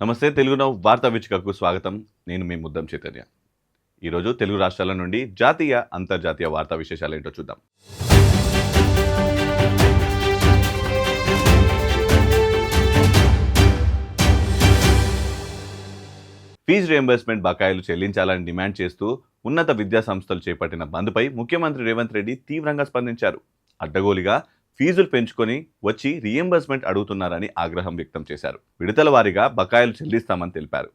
నమస్తే తెలుగు నౌ వార్తా వీచికకు స్వాగతం. నేను మీ ముద్దం చైతన్య. ఈరోజు తెలుగు రాష్ట్రాల నుండి జాతీయ అంతర్జాతీయ వార్తా విశేషాలు ఏంటో చూద్దాం. ఫీజు రియంబర్స్మెంట్ బకాయిలు చెల్లించాలని డిమాండ్ చేస్తూ ఉన్నత విద్యా సంస్థలు చేపట్టిన బంద్పై ముఖ్యమంత్రి రేవంత్ రెడ్డి తీవ్రంగా స్పందించారు. అడ్డగోలుగా ఫీజులు పెంచుకొని వచ్చి రీఎంబర్స్మెంట్ అడుగుతున్నారని ఆగ్రహం వ్యక్తం చేశారు. విడతల వారీగా బకాయిలు చెల్లిస్తామని తెలిపారు.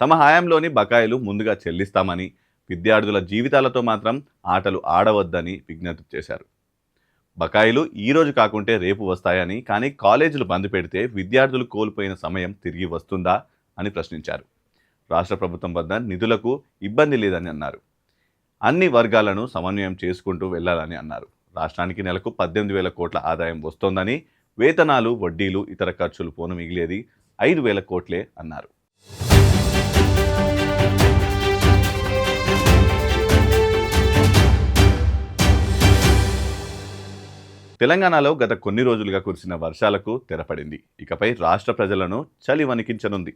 తమ హయాంలోని బకాయిలు ముందుగా చెల్లిస్తామని విద్యార్థుల జీవితాలతో మాత్రం ఆటలు ఆడవద్దని విజ్ఞప్తి చేశారు. బకాయిలు ఈరోజు కాకుంటే రేపు వస్తాయని కానీ కాలేజీలు బంద్ పెడితే విద్యార్థులు కోల్పోయిన సమయం తిరిగి వస్తుందా అని ప్రశ్నించారు. రాష్ట్ర ప్రభుత్వం వద్ద నిధులకు ఇబ్బంది లేదని అన్నారు. అన్ని వర్గాలను సమన్వయం చేసుకుంటూ వెళ్ళాలని అన్నారు. రాష్ట్రానికి నెలకు పద్దెనిమిది వేల కోట్ల ఆదాయం వస్తోందని వేతనాలు వడ్డీలు ఇతర ఖర్చులు పోను మిగిలేది ఐదు వేల కోట్లే అన్నారు. తెలంగాణలో గత కొన్ని రోజులుగా కురిసిన వర్షాలకు తెరపడింది. ఇకపై రాష్ట్ర ప్రజలను చలి వణికించనుంది.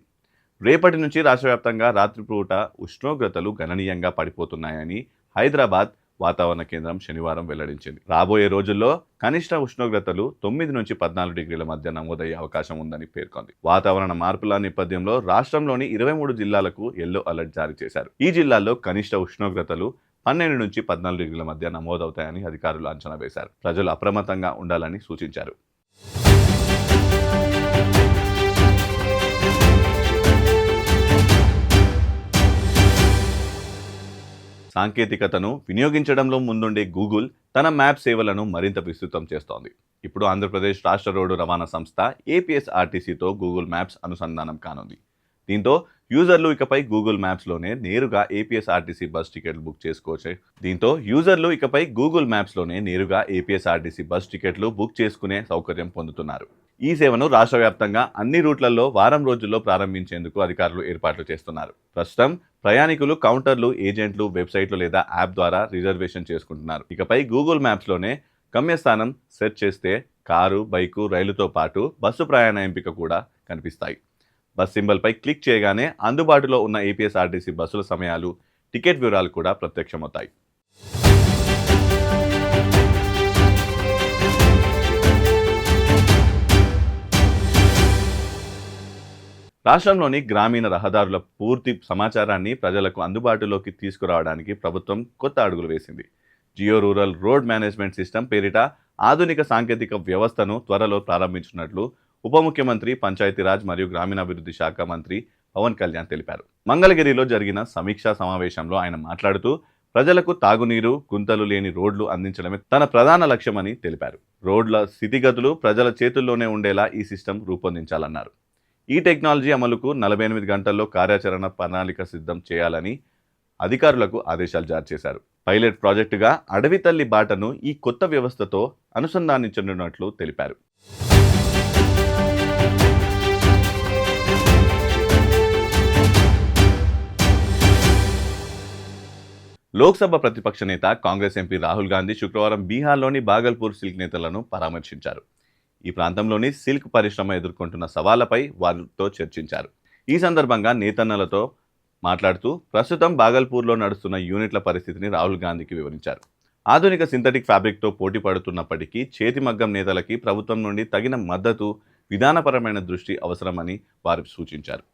రేపటి నుంచి రాష్ట్ర వ్యాప్తంగా రాత్రిపూట ఉష్ణోగ్రతలు గణనీయంగా పడిపోతున్నాయని హైదరాబాద్ వాతావరణ కేంద్రం శనివారం వెల్లడించింది. రాబోయే రోజుల్లో కనిష్ట ఉష్ణోగ్రతలు తొమ్మిది నుంచి పద్నాలుగు డిగ్రీల మధ్య నమోదయ్యే అవకాశం ఉందని పేర్కొంది. వాతావరణ మార్పుల నేపథ్యంలో రాష్ట్రంలోని ఇరవై మూడు జిల్లాలకు ఎల్లో అలర్ట్ జారీ చేశారు. ఈ జిల్లాల్లో కనిష్ట ఉష్ణోగ్రతలు పన్నెండు నుంచి పద్నాలుగు డిగ్రీల మధ్య నమోదవుతాయని అధికారులు అంచనా వేశారు. ప్రజలు అప్రమత్తంగా ఉండాలని సూచించారు. సాంకేతికతను వినియోగించడంలో ముందుండే గూగుల్ తన మ్యాప్ సేవలను మరింత విస్తృతం చేస్తోంది. ఇప్పుడు ఆంధ్రప్రదేశ్ రాష్ట్ర రోడ్డు రవాణా సంస్థ ఏపీఎస్ఆర్టీసీతో గూగుల్ మ్యాప్స్ అనుసంధానం కానుంది. దీంతో యూజర్లు ఇకపై గూగుల్ మ్యాప్స్లోనే నేరుగా ఏపీఎస్ఆర్టీసీ బస్ టికెట్లు బుక్ చేసుకోవచ్చు. దీంతో యూజర్లు ఇకపై గూగుల్ మ్యాప్స్లోనే నేరుగా ఏపీఎస్ఆర్టీసీ బస్ టికెట్లు బుక్ చేసుకునే సౌకర్యం పొందుతున్నారు. ఈ సేవను రాష్ట్ర వ్యాప్తంగా అన్ని రూట్లలో వారం రోజుల్లో ప్రారంభించేందుకు అధికారులు ఏర్పాట్లు చేస్తున్నారు. ప్రస్తుతం ప్రయాణికులు కౌంటర్లు ఏజెంట్లు వెబ్సైట్లు లేదా యాప్ ద్వారా రిజర్వేషన్ చేసుకుంటున్నారు. ఇకపై గూగుల్ మ్యాప్స్లోనే గమ్యస్థానం సెర్చ్ చేస్తే కారు బైకు రైలుతో పాటు బస్సు ప్రయాణ ఎంపిక కూడా కనిపిస్తాయి. బస్ సింబల్పై క్లిక్ చేయగానే అందుబాటులో ఉన్న ఏపీఎస్ఆర్టీసీ బస్సుల సమయాలు టికెట్ వివరాలు కూడా ప్రత్యక్షమవుతాయి. రాష్ట్రంలోని గ్రామీణ రహదారుల పూర్తి సమాచారాన్ని ప్రజలకు అందుబాటులోకి తీసుకురావడానికి ప్రభుత్వం కొత్త అడుగులు వేసింది. Geo rural road management system పేరిట ఆధునిక సాంకేతిక వ్యవస్థను త్వరలో ప్రారంభించినట్లు ఉప ముఖ్యమంత్రి పంచాయతీరాజ్ మరియు గ్రామీణాభివృద్ధి శాఖ మంత్రి పవన్ కళ్యాణ్ తెలిపారు. మంగళగిరిలో జరిగిన సమీక్షా సమావేశంలో ఆయన మాట్లాడుతూ ప్రజలకు తాగునీరు గుంతలు లేని రోడ్లు అందించడమే తన ప్రధాన లక్ష్యమని తెలిపారు. రోడ్ల స్థితిగతులు ప్రజల చేతుల్లోనే ఉండేలా ఈ సిస్టమ్ రూపొందించాలన్నారు. ఈ టెక్నాలజీ అమలుకు నలభై ఎనిమిది గంటల్లో కార్యాచరణ ప్రణాళిక సిద్ధం చేయాలని అధికారులకు ఆదేశాలు జారీ చేశారు. పైలట్ ప్రాజెక్టుగా అడవి తల్లి బాటను ఈ కొత్త వ్యవస్థతో అనుసంధానించనున్నట్లు తెలిపారు. లోక్సభ ప్రతిపక్ష నేత కాంగ్రెస్ ఎంపీ రాహుల్ గాంధీ శుక్రవారం బీహార్లోని బాగల్పూర్ సిల్క్ నేతలను పరామర్శించారు. ఈ ప్రాంతంలోని సిల్క్ పరిశ్రమ ఎదుర్కొంటున్న సవాళ్ళపై వారితో చర్చించారు. ఈ సందర్భంగా నేతన్నలతో మాట్లాడుతూ ప్రస్తుతం బాగల్పూర్లో నడుస్తున్న యూనిట్ల పరిస్థితిని రాహుల్ గాంధీకి వివరించారు. ఆధునిక సింథటిక్ ఫ్యాబ్రిక్తో పోటీ పడుతున్నప్పటికీ చేతిమగ్గం నేతలకి ప్రభుత్వం నుండి తగిన మద్దతు విధానపరమైన దృష్టి అవసరమని వారు సూచించారు.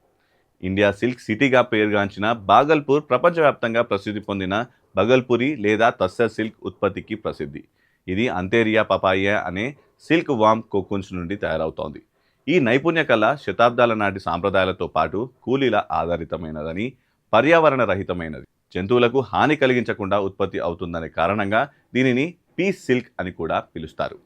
ఇండియా సిల్క్ సిటీగా పేరుగాంచిన బాగల్పూర్ ప్రపంచవ్యాప్తంగా ప్రసిద్ధి పొందిన బగల్పురి లేదా తస్సర్ సిల్క్ ఉత్పత్తికి ప్రసిద్ధి. ఇది అంతేరియా పపాయ అనే సిల్క్ వామ్ కోకున్స్ నుండి తయారవుతోంది. ఈ నైపుణ్య కళ శతాబ్దాల నాటి సాంప్రదాయాలతో పాటు కూలీల ఆధారితమైనదని పర్యావరణ రహితమైనది. జంతువులకు హాని కలిగించకుండా ఉత్పత్తి అవుతుందనే కారణంగా దీనిని పీస్ సిల్క్ అని కూడా పిలుస్తారు.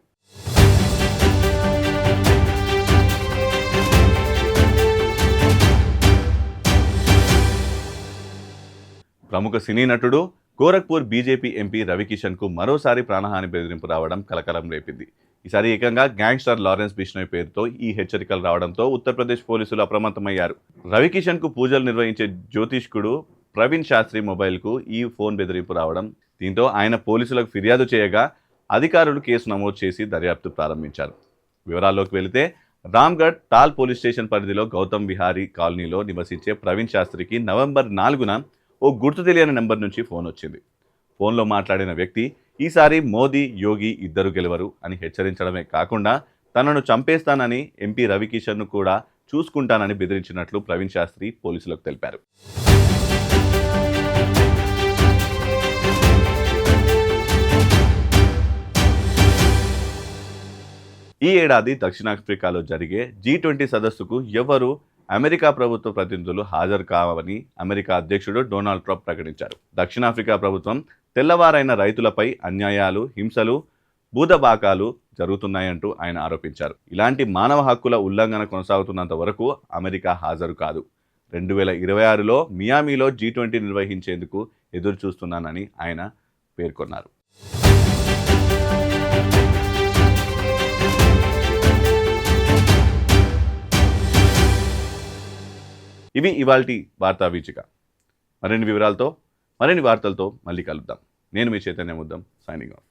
ప్రముఖ సినీ నటుడు గోరఖ్పూర్ బీజేపీ ఎంపీ రవికిషన్కు మరోసారి ప్రాణహాని బెదిరింపు రావడం కలకలం రేపింది. ఈసారి ఏకంగా గ్యాంగ్స్టర్ లారెన్స్ బిష్ణోయ్ పేరుతో ఈ హెచ్చరికలు రావడంతో ఉత్తరప్రదేశ్ పోలీసులు అప్రమత్తమయ్యారు. రవికిషన్కు పూజలు నిర్వహించే జ్యోతిష్కుడు ప్రవీణ్ శాస్త్రి మొబైల్కు ఈ ఫోన్ బెదిరింపు రావడం దీంతో ఆయన పోలీసులకు ఫిర్యాదు చేయగా అధికారులు కేసు నమోదు చేసి దర్యాప్తు ప్రారంభించారు. వివరాల్లోకి వెళితే రామ్గఢ్ టాల్ పోలీస్ స్టేషన్ పరిధిలో గౌతమ్ విహారీ కాలనీలో నివసించే ప్రవీణ్ శాస్త్రికి నవంబర్ నాలుగున ఓ గుర్తు తెలియని నెంబర్ నుంచి ఫోన్ వచ్చింది. ఫోన్లో మాట్లాడిన వ్యక్తి ఈసారి మోదీ యోగి ఇద్దరు గెలవరు అని హెచ్చరించడమే కాకుండా తనను చంపేస్తానని ఎంపీ రవికిషన్ను కూడా చూసుకుంటానని బెదిరించినట్లు ప్రవీణ్ శాస్త్రి పోలీసులకు తెలిపారు. ఈ ఏడాది దక్షిణాఫ్రికాలో జరిగే జీ ట్వంటీ సదస్సుకు ఎవరు అమెరికా ప్రభుత్వ ప్రతినిధులు హాజరు కావని అమెరికా అధ్యక్షుడు డొనాల్డ్ ట్రంప్ ప్రకటించారు. దక్షిణాఫ్రికా ప్రభుత్వం తెల్లవారైన రైతులపై అన్యాయాలు హింసలు బూదబాకాలు జరుగుతున్నాయంటూ ఆయన ఆరోపించారు. ఇలాంటి మానవ హక్కుల ఉల్లంఘన కొనసాగుతున్నంత వరకు అమెరికా హాజరు కాదు. రెండు వేల ఇరవై ఆరులో మియామిలో జీ ట్వంటీ నిర్వహించేందుకు ఎదురు చూస్తున్నానని ఆయన పేర్కొన్నారు. ఇవి ఇవాల్టి వార్తా వీచిక. మరిన్ని వివరాలతో మరిన్ని వార్తలతో మళ్ళీ కలుద్దాం. నేను మీ చైతన్య ముద్దం సైనింగ్ ఆఫ్